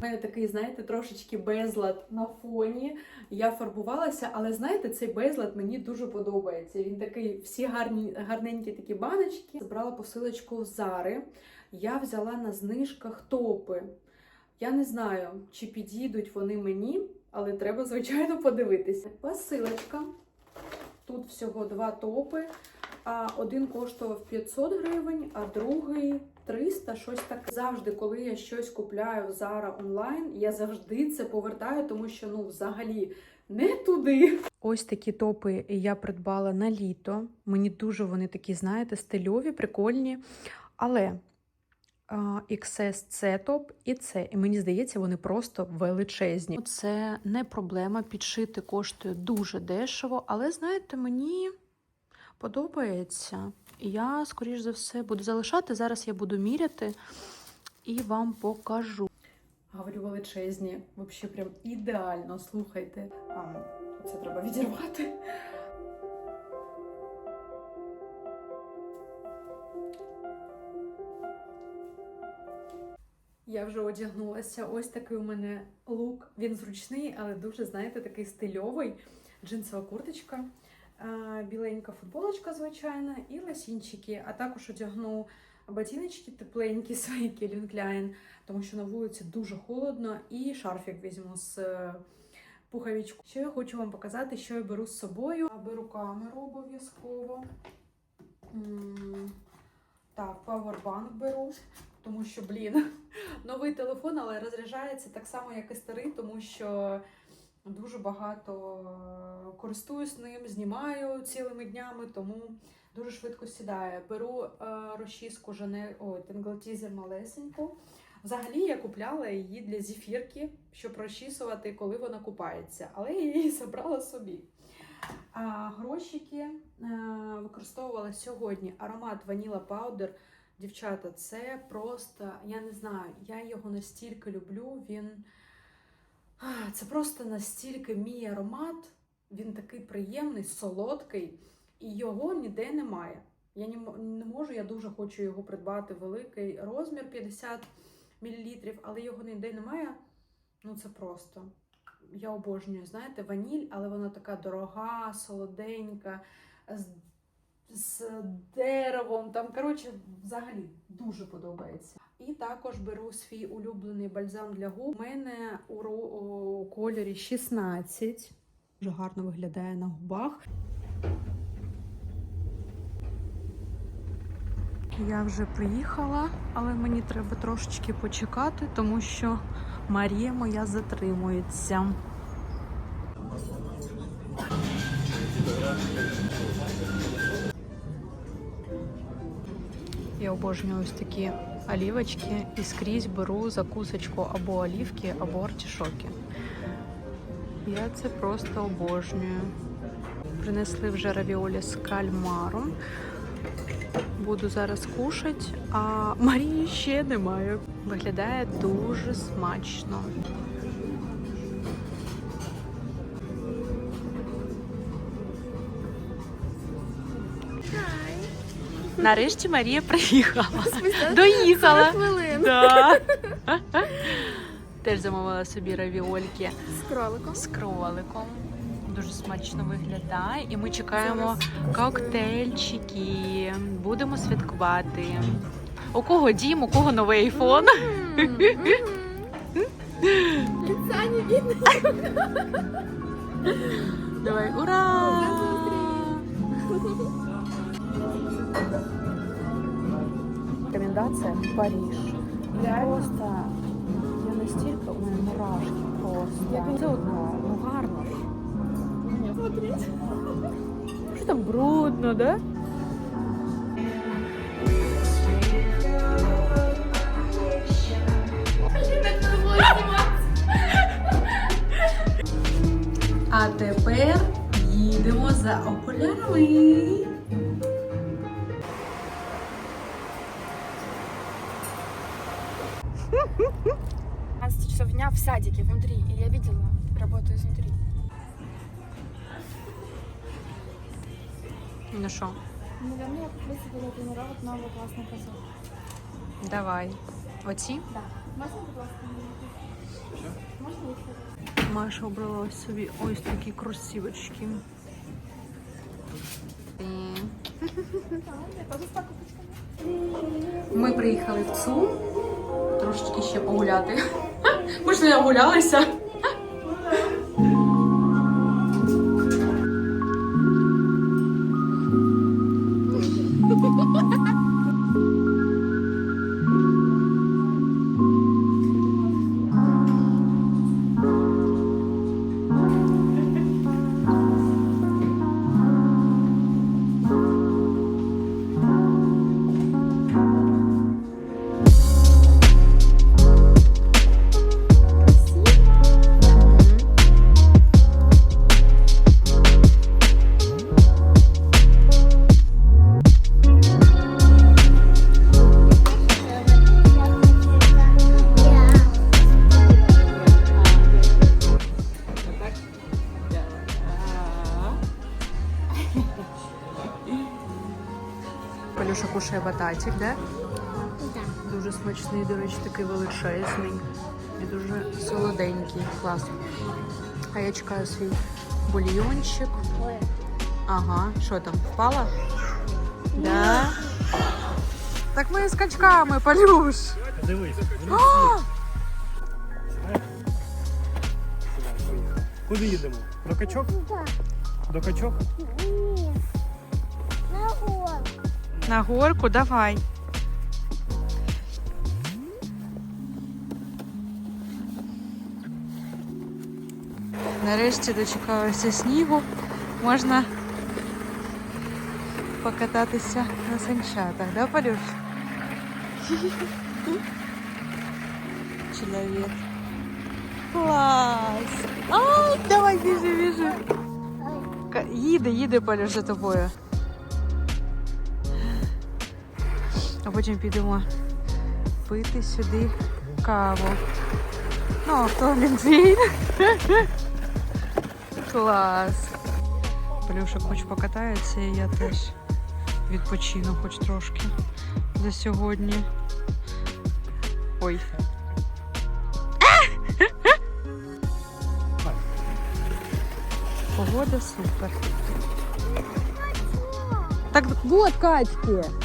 Мене такий, знаєте, трошечки безлад на фоні. Я фарбувалася, але знаєте, цей безлад мені дуже подобається. Він такий, всі гарні, гарненькі такі баночки. Збрала посилочку Зари. Я взяла на знижках топи. Я не знаю, чи підійдуть вони мені, але треба, звичайно, подивитися. Посилочка. Тут всього два топи. А один коштував 500 гривень, а другий 300, щось таке. Завжди, коли я щось купляю в Zara онлайн, я завжди це повертаю, тому що ну взагалі не туди. Ось такі топи я придбала на літо. Мені дуже вони такі, знаєте, стильові, прикольні. Але XS це топ і це. І мені здається, вони просто величезні. Це не проблема. Підшити коштує дуже дешево, але знаєте, мені подобається. Я, скоріш за все, буду залишати. Зараз я буду міряти і вам покажу. Говорю величезні, взагалі прям ідеально. Слухайте. Це треба відірвати. Я вже одягнулася. Ось такий у мене лук. Він зручний, але дуже, знаєте, такий стильовий. Джинсова курточка, біленька футболочка, звичайна, і лосінчики. А також одягну ботиночки тепленькі свої Calvin Klein, тому що на вулиці дуже холодно, і шарфік візьму з е, пуховичку. Що я хочу вам показати, що я беру з собою. Беру камеру обов'язково. Так, павербанк беру, тому що, блін, новий телефон, але розряджається так само, як і старий, тому що дуже багато е, користуюсь ним, знімаю цілими днями, тому дуже швидко сідає. Беру е, розчіску Жанель, ой, Тенглтізер малесеньку. Взагалі я купляла її для зефірки, щоб розчісувати, коли вона купається, але я її забрала собі. А грошики е, використовувала сьогодні аромат Vanilla Powder. Дівчата, це просто, я не знаю, я його настільки люблю. Він а, це просто настільки мій аромат. Він такий приємний, солодкий, і його ніде немає. Я не, можу, я дуже хочу його придбати великий розмір 50 мл, але його ніде немає. Ну це просто. Я обожнюю, знаєте, ваніль, але вона така дорога, солоденька, з, з деревом. Там, коротше, взагалі дуже подобається. І також беру свій улюблений бальзам для губ. У мене у, кольорі 16. Дуже гарно виглядає на губах. Я вже приїхала, але мені треба трошечки почекати, тому що Марія моя затримується. Я обожнюю ось такі олівочки і скрізь беру закусочку або олівки, або артішоки. Я це просто обожнюю. Принесли вже равіолі з кальмаром. Буду зараз кушати, а Марії ще немає. Виглядає дуже смачно. Нарешті Марія приїхала. Доїхала. Да. Теж замовила собі равіольки З кроликом. з кроликом. Дуже смачно виглядає. І ми чекаємо коктейльчики. Будемо святкувати. У кого дім, у кого новий айфон. Лица не видно. Давай, ура! Рекомендація Париж. Просто я настільки у мене мурашки просто. Все одно, ну гарно. Смотрите. Що там брудно, да? А тепер їдемо за окулярами. часов дня в садике внутри, и я видела, работаю изнутри. Ну що, Наверное, я попросила тренировок новый классный кроссовок. Давай. Оці? Да. Можно, будь ласка, мені? Можно їх? Маша обрала собі ось такі кросівочки. Я тоже с покупочками. Ми приїхали в ЦУМ Трошечки ще погуляти. Ми ж не гулялися. Полюша кушає бататик, да? Дуже смачний, до речі, такий величезний і дуже солоденький. Клас. А я чекаю свій бульйончик. Ага, що там, впала? Да. Так ми з качками, Полюш. Дивись. А! Куди їдемо? До качок? До качок? На горку давай. Нарешті дочекалася снігу. Можна покататися на санчатах, да, Полюш? Чоловік. Клас! Ай, давай, біжи, біжи. Їде, їде Полюш за тобою. А потім підемо пити сюди каву. Ну, а хто Глінтвейн? Клас. Полюша хоч покатається, і я теж відпочину хоч трошки за сьогодні. Ой. Погода супер. Так вот качки.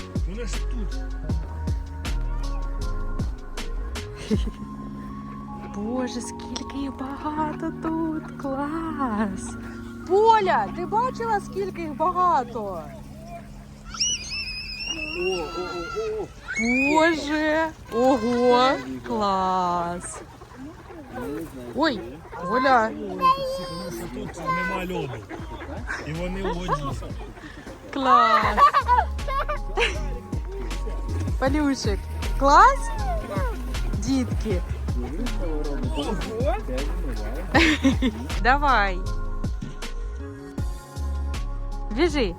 Боже, скільки їх багато тут! Клас! Поля, ти бачила, скільки їх багато? Боже! Ого! Клас! Ой, Оля! Тут нема льоду. І вони у воді. Клас! Полюшик, клас? Дітки. Давай. Біжи.